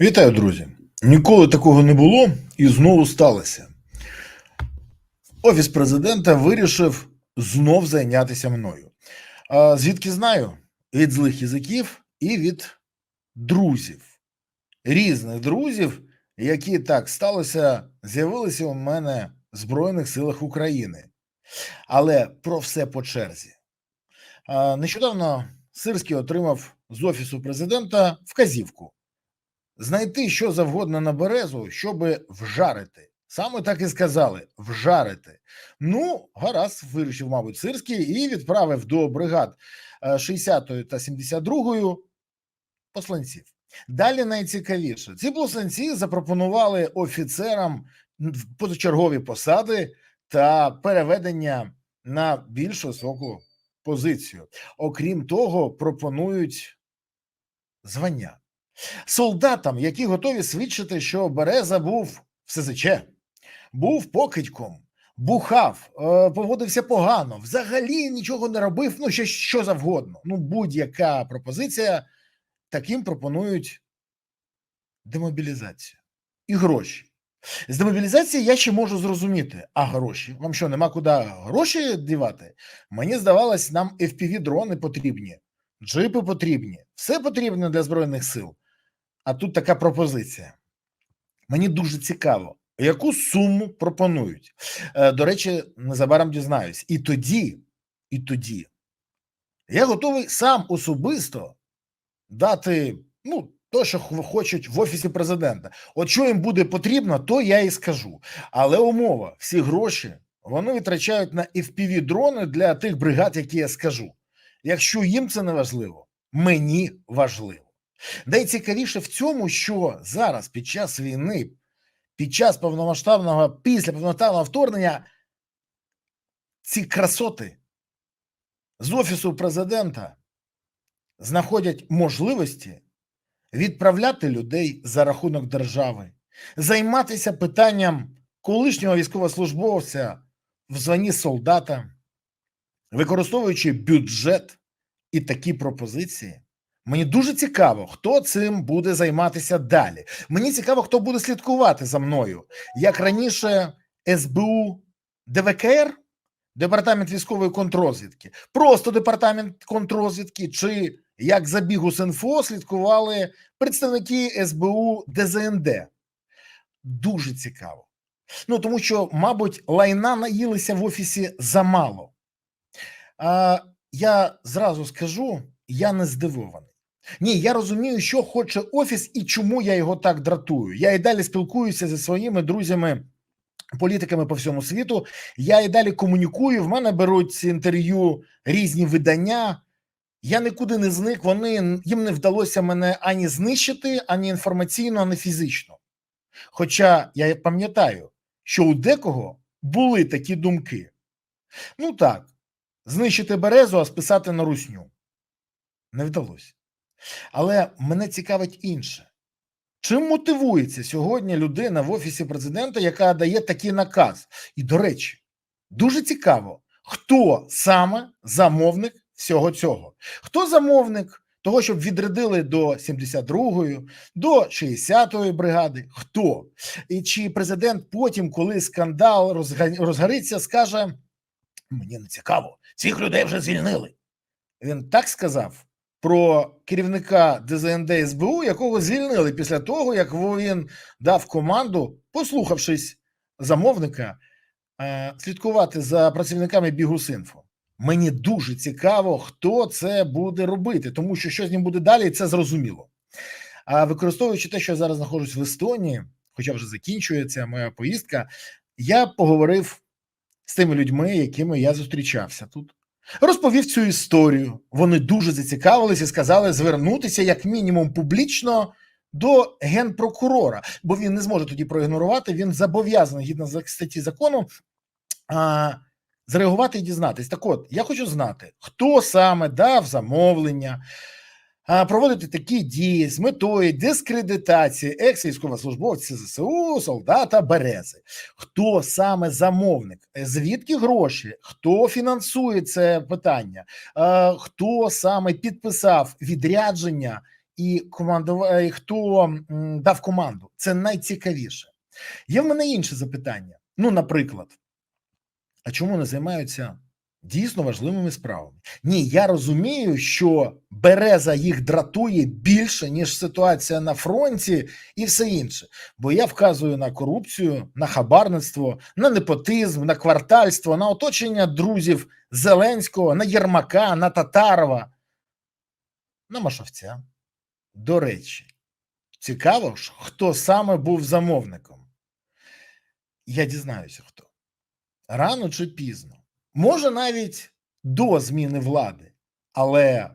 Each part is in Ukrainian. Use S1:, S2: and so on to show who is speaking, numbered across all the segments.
S1: Вітаю, друзі! Ніколи такого не було і знову сталося. Офіс президента вирішив знов зайнятися мною. А звідки знаю? Від злих язиків і від друзів, різних друзів, які так сталося, з'явилися у мене в Збройних силах України. Але про все по черзі. А, Нещодавно Сирський отримав з офісу президента вказівку знайти що завгодно на березу, щоб вжарити. Саме так і сказали вжарити. Ну, гаразд, вирішив, мабуть, Сирський і відправив до бригад е, 60-ї та 72-ї посланців. Далі найцікавіше: ці посланці запропонували офіцерам позачергові посади та переведення на більш високу позицію. Окрім того, пропонують звання солдатам, які готові свідчити, що Береза був СЗЧ, був покидьком, бухав, е, поводився погано, взагалі нічого не робив, ну ще що завгодно. Ну, будь-яка пропозиція, таким пропонують демобілізацію і гроші. З демобілізації я ще можу зрозуміти, а гроші? Вам що, нема куди гроші дівати? Мені здавалось, нам fpv дрони потрібні, джипи потрібні, все потрібно для Збройних сил. А тут така пропозиція. Мені дуже цікаво, яку суму пропонують. Е, До речі, незабаром дізнаюсь. І тоді, і тоді я готовий сам особисто дати ну, то, що хочуть в офісі президента. От що їм буде потрібно, то я і скажу. Але умова: всі гроші вони витрачають на fpv дрони для тих бригад, які я скажу. Якщо їм це не важливо, мені важливо. Найцікавіше в цьому, що зараз під час війни, під час повномасштабного, після повномасштабного вторгнення, ці красоти з офісу президента знаходять можливості відправляти людей за рахунок держави, займатися питанням колишнього військовослужбовця в званні солдата, використовуючи бюджет і такі пропозиції. Мені дуже цікаво, хто цим буде займатися далі. Мені цікаво, хто буде слідкувати за мною. Як раніше, СБУ ДВКР, Департамент військової контррозвідки, просто департамент контррозвідки, чи як за Бігус.Інфо слідкували представники СБУ ДЗНД. Дуже цікаво. Ну тому що, мабуть, лайна наїлися в офісі замало. А, я зразу скажу, я не здивований. Ні, я розумію, що хоче офіс і чому я його так дратую. Я і далі спілкуюся зі своїми друзями, політиками по всьому світу. Я і далі комунікую. В мене беруть інтерв'ю різні видання. Я нікуди не зник. Вони їм не вдалося мене ані знищити, ані інформаційно, ані фізично. Хоча я пам'ятаю, що у декого були такі думки. Ну так, знищити березу, а списати на русню. Не вдалося. Але мене цікавить інше. Чим мотивується сьогодні людина в офісі президента, яка дає такий наказ? І, до речі, дуже цікаво, хто саме замовник всього цього? Хто замовник того, щоб відрядили до 72-ї, до 60-ї бригади? Хто? І чи президент потім, коли скандал розгориться, скаже: Мені не цікаво, цих людей вже звільнили. Він так сказав про керівника ДЗНД СБУ, якого звільнили після того, як він дав команду, послухавшись замовника, е, слідкувати за працівниками Бігусинфо. Мені дуже цікаво, хто це буде робити, тому що що з ним буде далі, це зрозуміло. А використовуючи те, що я зараз знаходжусь в Естонії, хоча вже закінчується моя поїздка, я поговорив з тими людьми, якими я зустрічався тут. Розповів цю історію. Вони дуже зацікавилися і сказали звернутися як мінімум публічно до генпрокурора, бо він не зможе тоді проігнорувати. Він зобов'язаний згідно з статті закону а, зреагувати і дізнатись. Так от, я хочу знати, хто саме дав замовлення проводити такі дії з метою дискредитації екс-військовослужбовця ЗСУ, солдата Берези. Хто саме замовник? Е, Звідки гроші? Хто фінансує це питання? Е, Хто саме підписав відрядження і командува... і хто дав команду. Це найцікавіше. Є в мене інше запитання. Ну, наприклад, а чому не займаються дійсно важливими справами? Ні, я розумію, що береза їх дратує більше, ніж ситуація на фронті і все інше. Бо я вказую на корупцію, на хабарництво, на непотизм, на квартальство, на оточення друзів Зеленського, на Єрмака, на Татарова, на Машовця. До речі, цікаво ж, хто саме був замовником. Я дізнаюся, хто. Рано чи пізно. Може, навіть до зміни влади, але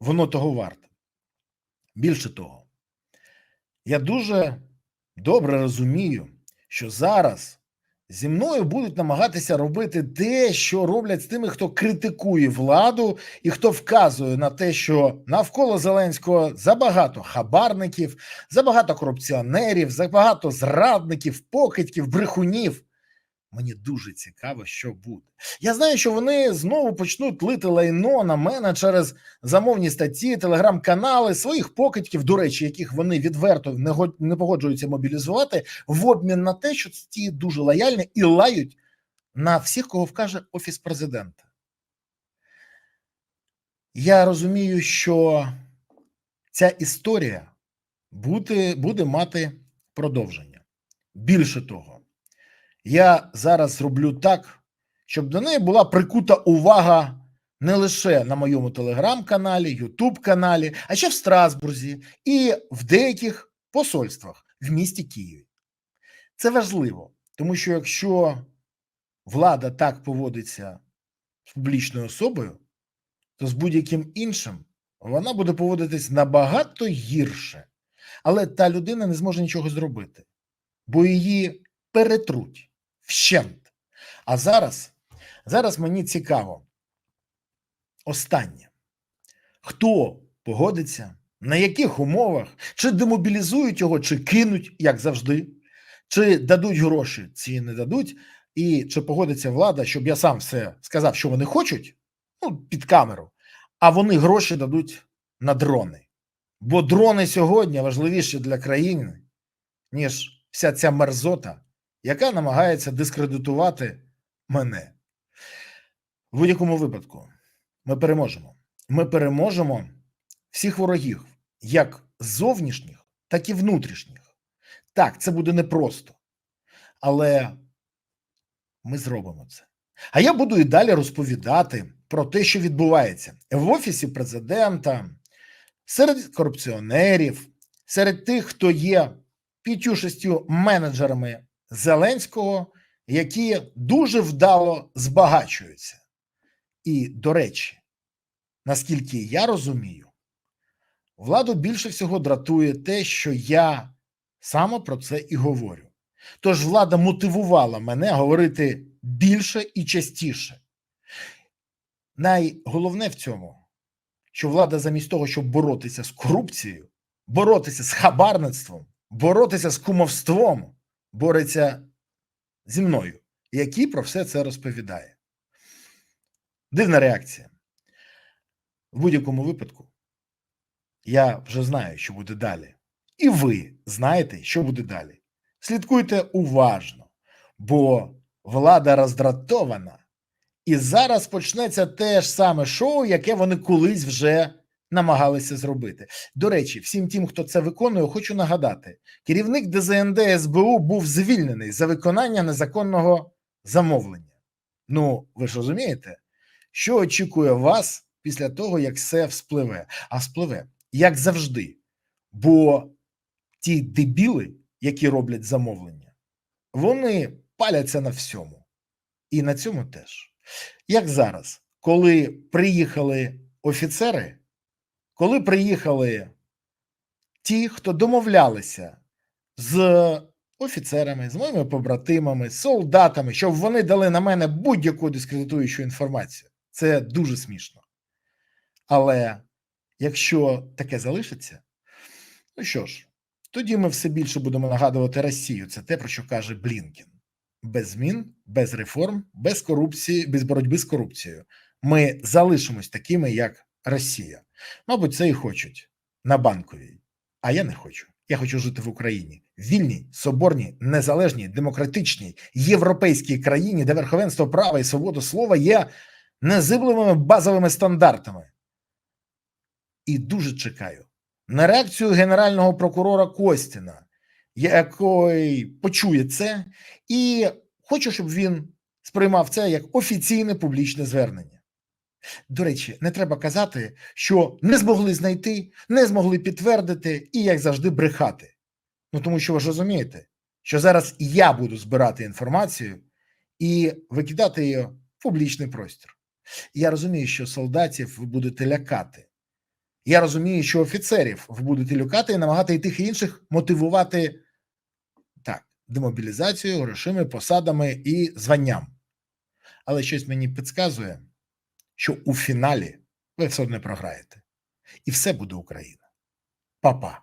S1: воно того варте. Більше того, я дуже добре розумію, що зараз зі мною будуть намагатися робити те, що роблять з тими, хто критикує владу і хто вказує на те, що навколо Зеленського забагато хабарників, забагато корупціонерів, забагато зрадників, покидьків, брехунів. Мені дуже цікаво, що буде. Я знаю, що вони знову почнуть лити лайно на мене через замовні статті, телеграм-канали своїх покидьків, до речі, яких вони відверто не, го- не погоджуються мобілізувати, в обмін на те, що ті дуже лояльні і лають на всіх, кого вкаже офіс президента. Я розумію, що ця історія буде, буде мати продовження. Більше того, я зараз зроблю так, щоб до неї була прикута увага не лише на моєму телеграм-каналі, Ютуб-каналі, а ще в Страсбурзі і в деяких посольствах в місті Києві. Це важливо, тому що якщо влада так поводиться з публічною особою, то з будь-яким іншим вона буде поводитись набагато гірше. Але та людина не зможе нічого зробити, бо її перетруть вщент. А зараз, зараз мені цікаво. Останнє. Хто погодиться, на яких умовах, чи демобілізують його, чи кинуть, як завжди, чи дадуть гроші, чи не дадуть, і чи погодиться влада, щоб я сам все сказав, що вони хочуть, ну, під камеру, а вони гроші дадуть на дрони. Бо дрони сьогодні важливіші для країни, ніж вся ця мерзота, яка намагається дискредитувати мене. В будь-якому випадку ми переможемо. Ми переможемо всіх ворогів, як зовнішніх, так і внутрішніх. Так, це буде непросто, але ми зробимо це. А я буду і далі розповідати про те, що відбувається в офісі президента, серед корупціонерів, серед тих, хто є п'ятю-шістю менеджерами Зеленського, які дуже вдало збагачуються. І, до речі, наскільки я розумію, владу більше всього дратує те, що я саме про це і говорю. Тож влада мотивувала мене говорити більше і частіше. Найголовне в цьому, що влада замість того, щоб боротися з корупцією, боротися з хабарництвом, боротися з кумовством, бореться зі мною, який про все це розповідає. Дивна реакція. В будь-якому випадку я вже знаю, що буде далі. І ви знаєте, що буде далі. Слідкуйте уважно, бо влада роздратована. І зараз почнеться те ж саме шоу, яке вони колись вже намагалися зробити. До речі, всім тим, хто це виконує, хочу нагадати: керівник ДЗНД СБУ був звільнений за виконання незаконного замовлення. Ну, ви ж розумієте, що очікує вас після того, як все вспливе? А вспливе, як завжди. Бо ті дебіли, які роблять замовлення, вони паляться на всьому. І на цьому теж. Як зараз, коли приїхали офіцери, коли приїхали ті, хто домовлялися з офіцерами, з моїми побратимами, з солдатами, щоб вони дали на мене будь-яку дискредитуючу інформацію, це дуже смішно. Але якщо таке залишиться, ну що ж, тоді ми все більше будемо нагадувати Росію. Це те, про що каже Блінкен. Без змін, без реформ, без корупції, без боротьби з корупцією. Ми залишимось такими, як Росія. Мабуть, це і хочуть на банковій. А я не хочу. Я хочу жити в Україні, вільній, соборній, незалежній, демократичній, європейській країні, де верховенство права і свобода слова є незибливими базовими стандартами. І дуже чекаю на реакцію генерального прокурора Костіна, який почує це, і хочу, щоб він сприймав це як офіційне публічне звернення. До речі, не треба казати, що не змогли знайти, не змогли підтвердити і, як завжди, брехати. Ну тому що ви ж розумієте, що зараз я буду збирати інформацію і викидати її в публічний простір. Я розумію, що солдатів ви будете лякати. Я розумію, що офіцерів ви будете лякати і намагати і тих і інших мотивувати так, демобілізацією, грошима, посадами і званням. Але щось мені підказує, що у фіналі ви все одно програєте. І все буде Україна. Па-па.